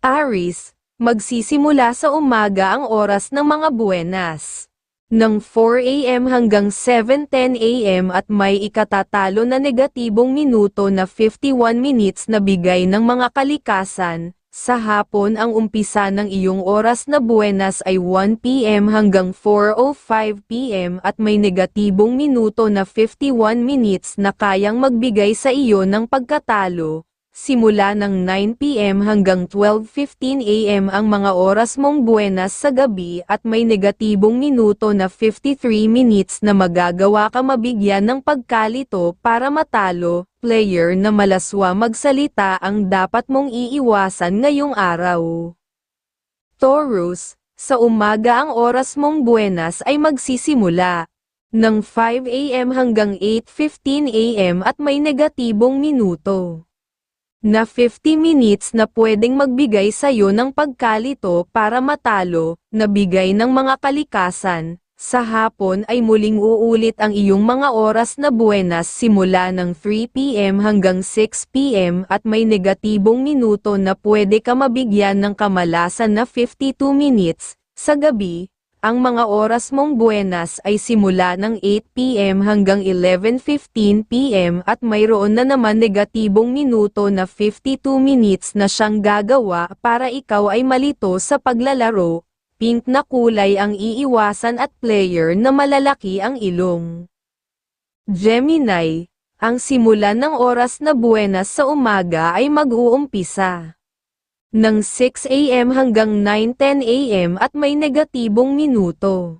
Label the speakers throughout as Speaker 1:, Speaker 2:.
Speaker 1: Aris, magsisimula sa umaga ang oras ng mga buwenas. Ng 4 a.m. hanggang 7.10 a.m. at may ikatatalo na negatibong minuto na 51 minutes na bigay ng mga kalikasan, sa hapon ang umpisa ng iyong oras na buwenas ay 1 p.m. hanggang 4.05 p.m. at may negatibong minuto na 51 minutes na kayang magbigay sa iyo ng pagkatalo. Simula ng 9pm hanggang 12.15 am ang mga oras mong buwenas sa gabi at may negatibong minuto na 53 minutes na magagawa ka mabigyan ng pagkalito para matalo, player na malaswa magsalita ang dapat mong iiwasan ngayong araw. Taurus, sa umaga ang oras mong buwenas ay magsisimula ng 5 am hanggang 8.15 am at may negatibong minuto na 50 minutes na pwedeng magbigay sa'yo ng pagkalito para matalo, na bigay ng mga kalikasan. Sa hapon ay muling uulit ang iyong mga oras na buwenas simula ng 3pm hanggang 6pm at may negatibong minuto na pwede ka mabigyan ng kamalasan na 52 minutes. Sa gabi, ang mga oras mong buwenas ay simula ng 8pm hanggang 11.15pm at mayroon na naman negatibong minuto na 52 minutes na siyang gagawa para ikaw ay malito sa paglalaro. Pink na kulay ang iiwasan at player na malalaki ang ilong. Gemini, ang simulan ng oras na buwenas sa umaga ay mag-uumpisa ng 6 a.m. hanggang 9.10 a.m. at may negatibong minuto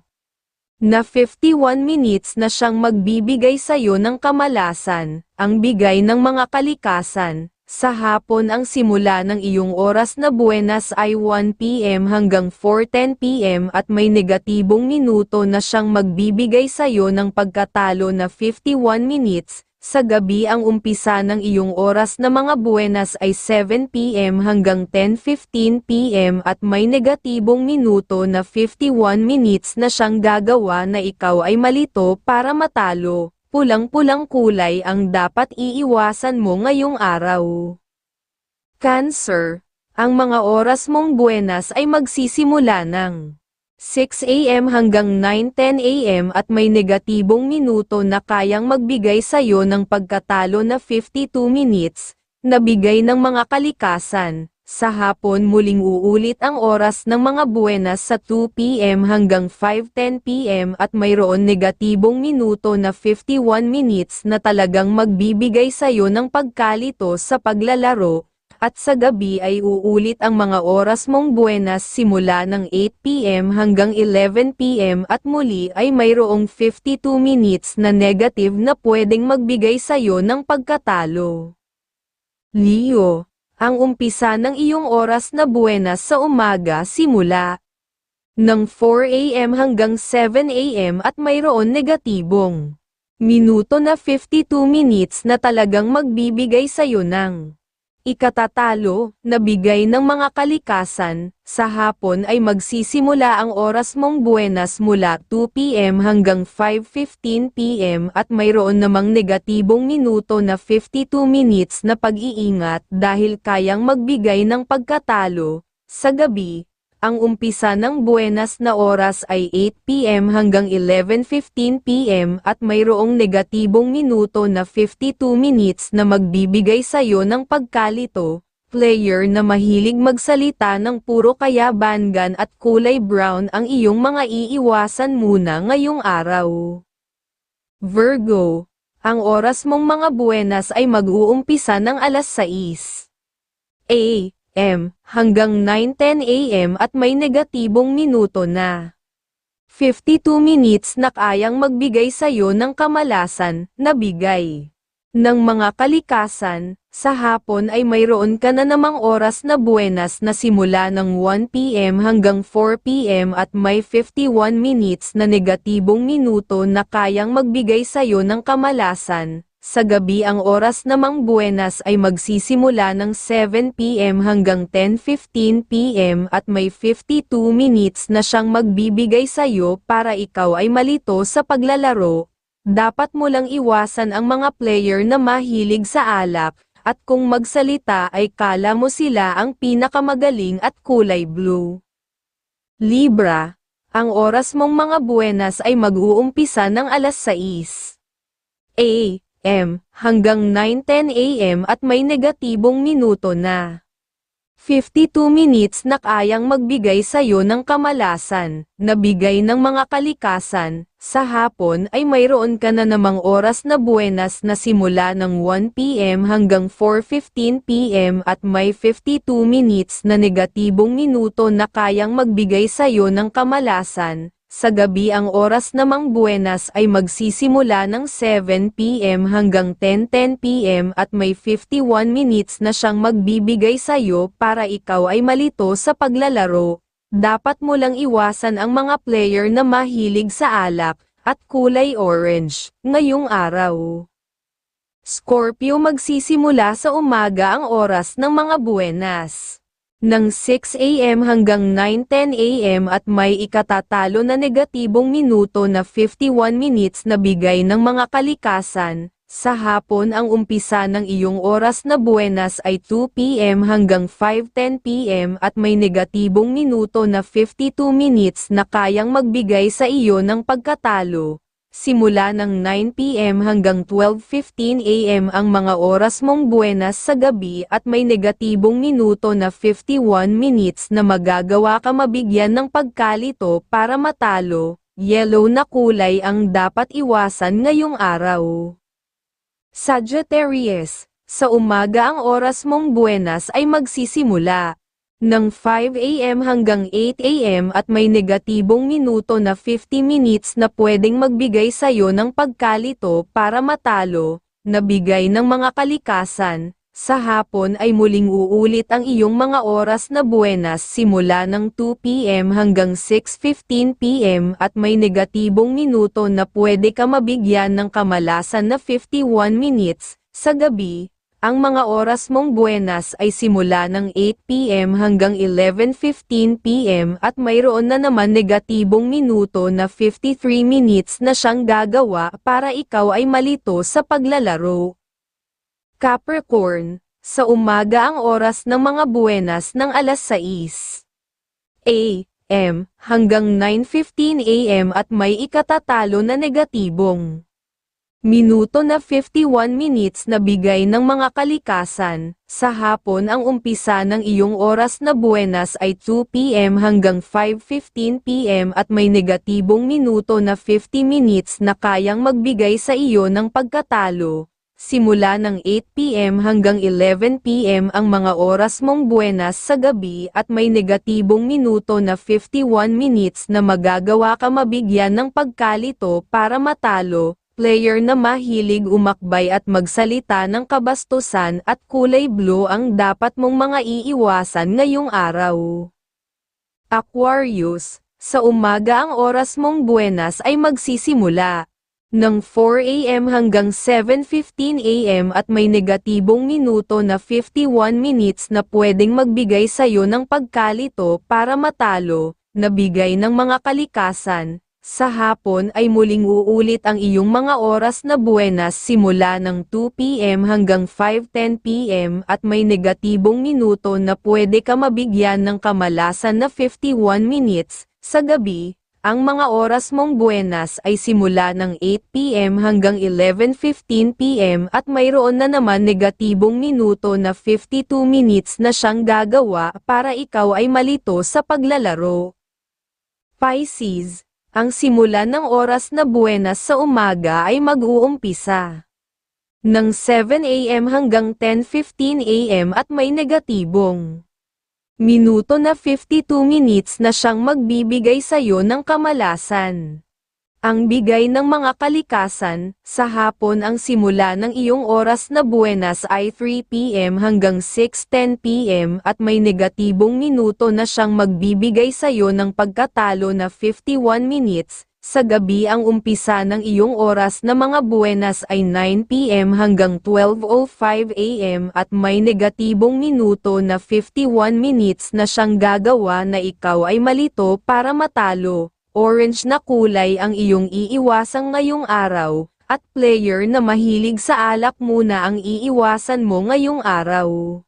Speaker 1: na 51 minutes na siyang magbibigay sa iyo ng kamalasan, ang bigay ng mga kalikasan. Sa hapon ang simula ng iyong oras na buwenas ay 1 p.m. hanggang 4.10 p.m. at may negatibong minuto na siyang magbibigay sa iyo ng pagkatalo na 51 minutes, sa gabi ang umpisa ng iyong oras na mga buwenas ay 7pm hanggang 10.15pm at may negatibong minuto na 51 minutes na siyang gagawa na ikaw ay malito para matalo. Pulang-pulang kulay ang dapat iiwasan mo ngayong araw. Cancer, ang mga oras mong buwenas ay magsisimula ng 6 a.m. hanggang 9.10 a.m. at may negatibong minuto na kayang magbigay sa iyo ng pagkatalo na 52 minutes, na bigay ng mga kalikasan. Sa hapon muling uulit ang oras ng mga buwenas sa 2 p.m. hanggang 5.10 p.m. at mayroon negatibong minuto na 51 minutes na talagang magbibigay sa iyo ng pagkalito sa paglalaro, at sa gabi ay uulit ang mga oras mong buwenas simula ng 8pm hanggang 11pm at muli ay mayroong 52 minutes na negative na pwedeng magbigay sa'yo ng pagkatalo. Leo, ang umpisa ng iyong oras na buwenas sa umaga simula ng 4am hanggang 7am at mayroon negatibong minuto na 52 minutes na talagang magbibigay sa'yo ng ikatatalo, na bigay ng mga kalikasan, sa hapon ay magsisimula ang oras mong buwenas mula 2pm hanggang 5.15pm at mayroon namang negatibong minuto na 52 minutes na pag-iingat dahil kayang magbigay ng pagkatalo. Sa gabi, ang umpisa ng buwenas na oras ay 8pm hanggang 11.15pm at mayroong negatibong minuto na 52 minutes na magbibigay sayo ng pagkalito, player na mahilig magsalita ng puro kayabangan at kulay brown ang iyong mga iiwasan muna ngayong araw. Virgo, ang oras mong mga buwenas ay mag-uumpisa ng alas 6. A m hanggang 9.10 am at may negatibong minuto na. 52 minutes na kayang magbigay sa iyo ng kamalasan na bigay. Ng mga kalikasan, sa hapon ay mayroon ka na namang oras na buwenas na simula ng 1pm hanggang 4pm at may 51 minutes na negatibong minuto na kayang magbigay sa iyo ng kamalasan, sa gabi ang oras namang buwenas ay magsisimula ng 7pm hanggang 10.15pm at may 52 minutes na siyang magbibigay sa iyo para ikaw ay malito sa paglalaro. Dapat mo lang iwasan ang mga player na mahilig sa alak, at kung magsalita ay kala mo sila ang pinakamagaling at kulay blue. Libra, ang oras mong mga buenas ay mag-uumpisa ng alas 6 a.m. hanggang 9.10 a.m. at may negatibong minuto na 52 minutes na kayang magbigay sa'yo ng kamalasan, na bigay ng mga kalikasan, sa hapon ay mayroon ka na namang oras na buenas na simula ng 1pm hanggang 4.15pm at may 52 minutes na negatibong minuto na kayang magbigay sa'yo ng kamalasan, sa gabi ang oras namang buenas ay magsisimula ng 7pm hanggang 10.10pm at may 51 minutes na siyang magbibigay sa'yo para ikaw ay malito sa paglalaro. Dapat mo lang iwasan ang mga player na mahilig sa alak at kulay orange ngayong araw. Scorpio magsisimula sa umaga ang oras ng mga buenas ng 6 a.m. hanggang 9.10 a.m. at may ikatatalo na negatibong minuto na 51 minutes na bigay ng mga kalikasan. Sa hapon ang umpisa ng iyong oras na buenas ay 2 p.m. hanggang 5.10 p.m. at may negatibong minuto na 52 minutes na kayang magbigay sa iyo ng pagkatalo. Simula ng 9pm hanggang 12.15 am ang mga oras mong buenas sa gabi at may negatibong minuto na 51 minutes na magagawa ka mabigyan ng pagkalito para matalo. Yellow na kulay ang dapat iwasan ngayong araw. Sagittarius, sa umaga ang oras mong buenas ay magsisimula ng 5 a.m. hanggang 8 a.m. at may negatibong minuto na 50 minutes na pwedeng magbigay sa'yo ng pagkalito para matalo, na bigay ng mga kalikasan. Sa hapon ay muling uulit ang iyong mga oras na buenas simula ng 2 p.m. hanggang 6.15 p.m. at may negatibong minuto na pwede ka mabigyan ng kamalasan na 51 minutes. Sa gabi, ang mga oras mong buenas ay simula ng 8pm hanggang 11.15pm at mayroon na naman negatibong minuto na 53 minutes na siyang gagawa para ikaw ay malito sa paglalaro. Capricorn, sa umaga ang oras ng mga buenas ng alas 6 a.m. hanggang 9.15 a.m. at may ikatatalo na negatibong Minuto na 51 minutes na bigay ng mga kalikasan, sa hapon ang umpisa ng iyong oras na buenas ay 2pm hanggang 5.15pm at may negatibong minuto na 50 minutes na kayang magbigay sa iyo ng pagkatalo. Simula ng 8pm hanggang 11pm ang mga oras mong buenas sa gabi at may negatibong minuto na 51 minutes na magagawa ka mabigyan ng pagkalito para matalo, player na mahilig umakbay at magsalita ng kabastusan at kulay blue ang dapat mong mga iiwasan ngayong araw. Aquarius, sa umaga ang oras mong buenas ay magsisimula ng 4 a.m. hanggang 7.15 a.m. at may negatibong minuto na 51 minutes na pwedeng magbigay sa'yo ng pagkalito para matalo, na bigay ng mga kalikasan, sa hapon ay muling uulit ang iyong mga oras na buenas simula ng 2pm hanggang 5.10pm at may negatibong minuto na pwede ka mabigyan ng kamalasan na 51 minutes. Sa gabi, ang mga oras mong buenas ay simula ng 8pm hanggang 11.15pm at mayroon na naman negatibong minuto na 52 minutes na siyang gagawa para ikaw ay malito sa paglalaro. Pisces ang simula ng oras na buenas sa umaga ay mag-uumpisa ng 7 a.m. hanggang 10.15 a.m. at may negatibong minuto na 52 minutes na siyang magbibigay sa iyo ng kamalasan. Ang bigay ng mga kalikasan, sa hapon ang simula ng iyong oras na buenas ay 3pm hanggang 6.10pm at may negatibong minuto na siyang magbibigay sa iyo ng pagkatalo na 51 minutes. Sa gabi ang umpisa ng iyong oras na mga buenas ay 9pm hanggang 12.05am at may negatibong minuto na 51 minutes na siyang gagawa na ikaw ay malito para matalo. Orange na kulay ang iyong iiwasang ngayong araw, at player na mahilig sa alak muna ang iiwasan mo ngayong araw.